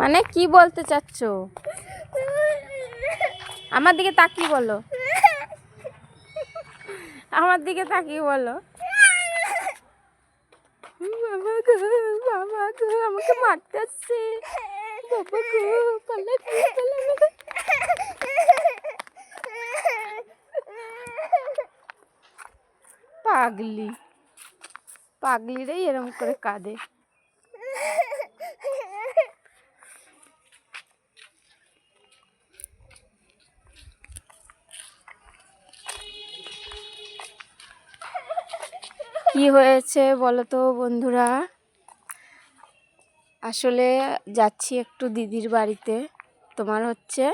মানে কি বলতে চাচ্ছ? আমার দিকে তাকিয়ে বলো। আমার দিকে তাকিয়ে বলো। বাবা বাবা আমাকে মারতে আসছে পাগলি। পাগলিরাই এরম করে কাঁদে। কি হয়েছে বলো তো বন্ধুরা? আসলে যাচ্ছি একটু দিদির বাড়িতে। তোমার হচ্ছে?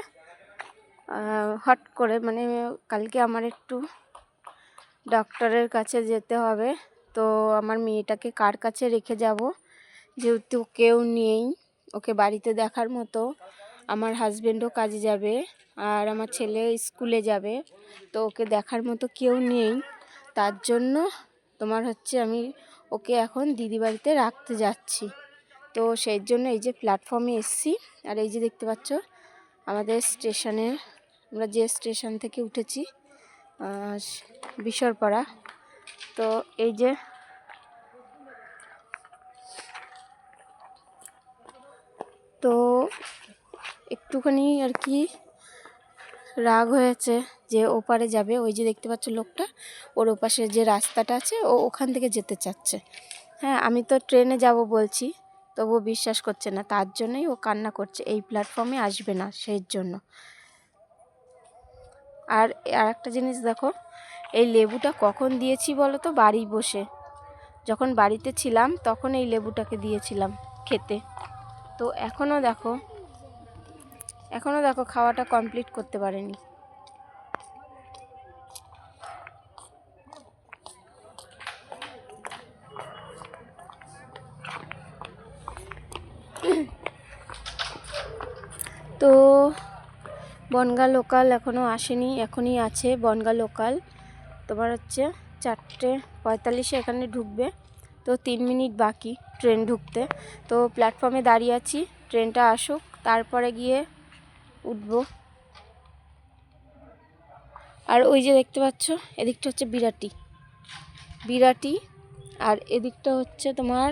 হট করে মানে কালকে আমার একটু ডক্টরের কাছে যেতে হবে। তো আমার মেয়েটাকে কার কাছে রেখে যাব? যেহেতু কেউ নেই, ওকে বাড়িতে দেখার মতো। আমার হাজবেন্ডও কাজে যাবে আর আমার ছেলে স্কুলে যাবে। তো ওকে দেখার মতো কেউ নেই। তার জন্য তোমার হচ্ছে আমি ওকে এখন দিদি বাড়িতে রাখতে যাচ্ছি। তো সেই জন্য এই যে প্ল্যাটফর্মে এসছি, আর এই যে দেখতে পাচ্ছ, আমাদের স্টেশনে আমরা যে স্টেশন থেকে উঠেছি বিশরপাড়া। তো এই যে তো একটুখানি আর কি রাগ হয়েছে যে ওপারে যাবে। ওই যে দেখতে পাচ্ছ লোকটা, ওর ওপাশে যে রাস্তাটা আছে, ও ওখান থেকে যেতে চাচ্ছে। হ্যাঁ আমি তো ট্রেনে যাব বলছি, তবুও বিশ্বাস করছে না। তার জন্যই ও কান্না করছে। এই প্ল্যাটফর্মে আসবে না সেই জন্য। আর আর একটা জিনিস দেখো, এই লেবুটা কখন দিয়েছি বলো তো বাড়ি বসে। যখন বাড়িতে ছিলাম, তখন এই লেবুটাকে দিয়েছিলাম খেতে। তো এখনও দেখো এখনও দেখো খাওয়াটা কমপ্লিট করতে পারেনি। তো বনগা লোকাল এখনও আসেনি, এখনই আছে বনগা লোকাল। তোমার হচ্ছে চারটে পঁয়তাল্লিশে এখানে ঢুকবে, তো তিন মিনিট বাকি ট্রেন ঢুকতে। তো প্ল্যাটফর্মে দাঁড়িয়ে আছি, ট্রেনটা আসুক, তারপরে গিয়ে উঠবো। আর ওই যে দেখতে পাচ্ছ, এদিকটা হচ্ছে বিরাটি। বিরাটি, আর এদিকটা হচ্ছে তোমার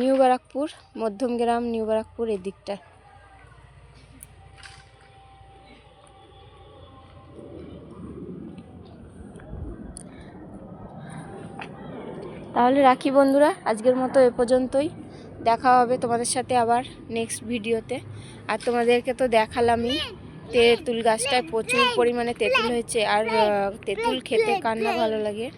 নিউ ব্যারাকপুর মধ্যমগ্রাম নিউ ব্যারাকপুর এদিকটা। তাহলে রাখি বন্ধুরা, আজকের মতো এ পর্যন্তই। দেখা হবে তোমাদের সাথে আবার নেক্সট ভিডিওতে। আর তোমাদেরকে তো দেখালামই, তেঁতুল গাছটায় প্রচুর পরিমাণে তেঁতুল হয়েছে। আর তেঁতুল খেতে কান্না ভালো লাগে?